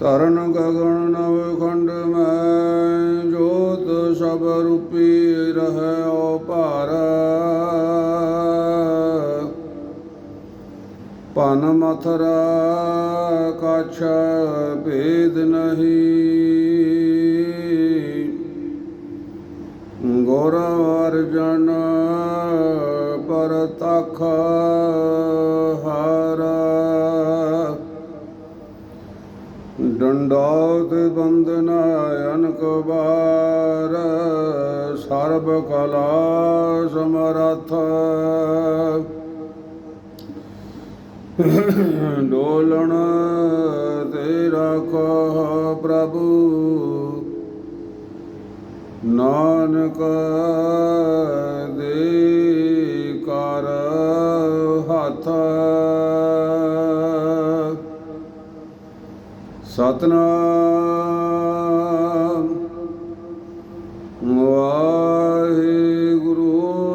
ਤਰਨ ਗਗਨ ਨਵ ਖੰਡ ਮੈਂ ਜੋਤ ਸਭ ਰੂਪੀ ਰਹਿ ਓ ਭਾਰ ਪਨ ਮਥਰਾ ਕਛ ਭੇਦ ਨਹੀਂ। ਗੁਰ ਅਰਜਨ ਪਰ ਤਖ ਡੰਡਾਤ ਬੰਦਨ ਅਨਕ ਬਾਰ ਸਰਬ ਕਲਾ ਸਮਰਥ। ਡੋਲਣ ਤੇ ਰੱਖੋ ਪ੍ਰਭੂ, ਨਾਨਕ ਦੇ ਕਰ ਹੱਥ। ਸਤਨਾਮ। ਵਾਹਿਗੁਰੂ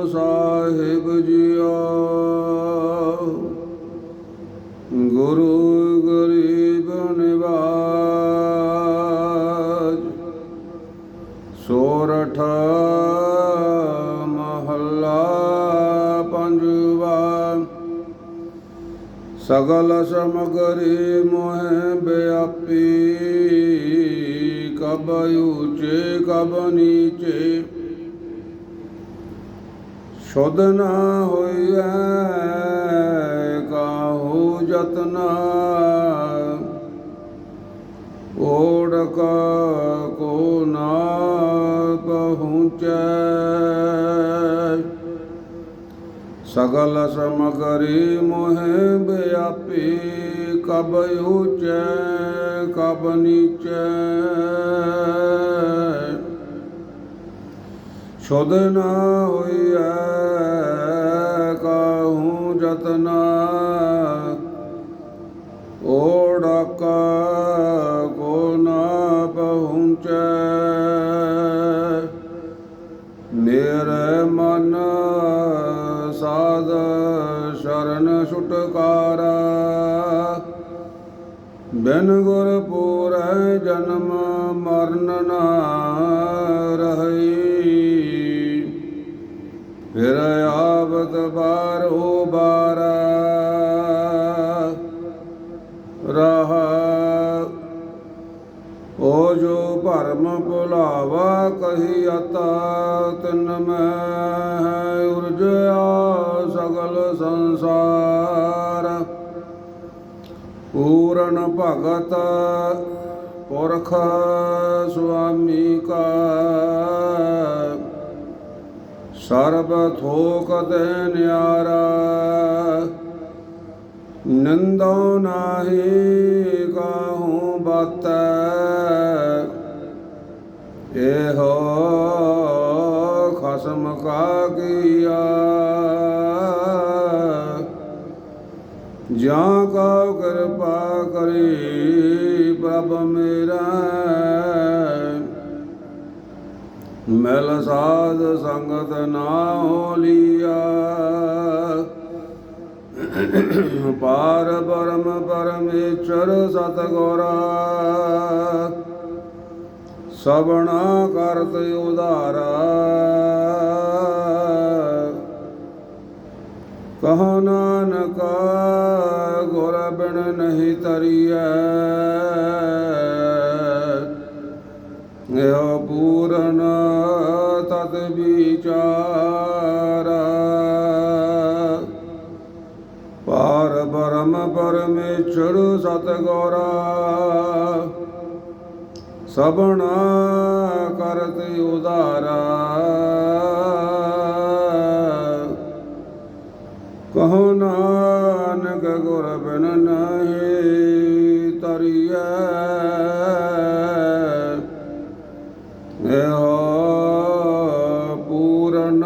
ਸਾਹਿਬ ਜੀਓ। ਗੁਰੂ ਗਰੀਬ ਨਿਵਾਜ। ਸੋਰਠ ਮਹੱਲਾ ਪੰਜਵਾ। ਸਗਲ ਸਮਗਰੀ ਮੋਹਿ ਬਿਆਪੀ, ਕਬ ਉੱਚੇ, ਕਬ ਨੀਚੇ। ਸ਼ੁੱਧ ਨਾ ਹੋਈਐ, ਕਾਹੂ ਜਤਨਾ ਓੜਕ ਕੋ ਨਾ ਪਹੁੰਚੈ। ਸਗਲ ਸਮਗਰੀ ਮੋਹਿ ਬਿਆਪੀ ਕਬ ਉੱਚੈ ਕਬ ਨੀਚੈ। ਸ਼ੋਧ ਨਾ ਹੋਈਐ ਕਾਹੂ ਜਤਨਾ। ਬਿਨ ਗੁਰ ਪੂਰੈ ਜਨਮ ਮਰਨ ਨਾ ਰਹੀ। ਫਿਰ ਆਵਤ ਬਾਰ ਉਬਾਰਾ ਰਹਾ। ਓ ਜੋ ਭਰਮ ਭੁਲਾਵਾ ਕਹੀ ਅਤਾ, ਤਿਨ ਮੈਂ ਉਰਜਿਆ ਸਗਲ ਸੰਸਾਰ। ਪੂਰਨ ਭਗਤ ਪੁਰਖ ਸੁਆਮੀ ਕਾ। ਸਰਬ ਥੋਕ ਦੇ ਨਿਆਰਾ, ਨਿੰਦੋ ਨਾਹੀ ਕਾਹੂ ਬਾਤੈ। ਇਹੋ ਖਸਮ ਕਾ ਕੀਆ। ਕਰੀ ਮੇਰਾ ਮਿਲ ਸਾਧ ਸੰਗਤ ਨਾ ਹੋਲੀਆ। ਪਾਰ ਬਰਮ ਪਰਮੇਸ਼ਰ ਸਤਗੁਰਾ। ਸਬਣਾ ਕਰਤ ਉਧਾਰਾ। ਕਹੋ ਨਾਨਕ, ਗੁਰ ਬਿਨ ਨਹੀਂ ਤਰੀਐ। ਪਾਰ ਬਰਮ ਪਰਮੇਸ਼ਰ ਸਤਗੁਰਾ। ਸਬਣਾ ਕਰਤ ਉਦਾਰਾ। ਕਹੋ ਨਾਨਕ ਗੁਰ ਬਿਨ ਨਹੀਂ ਤਰੀਐ। ਇਹੋ ਪੂਰਨ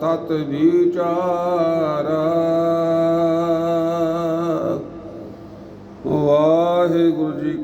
ਤਤ ਵਿਚਾਰਾ।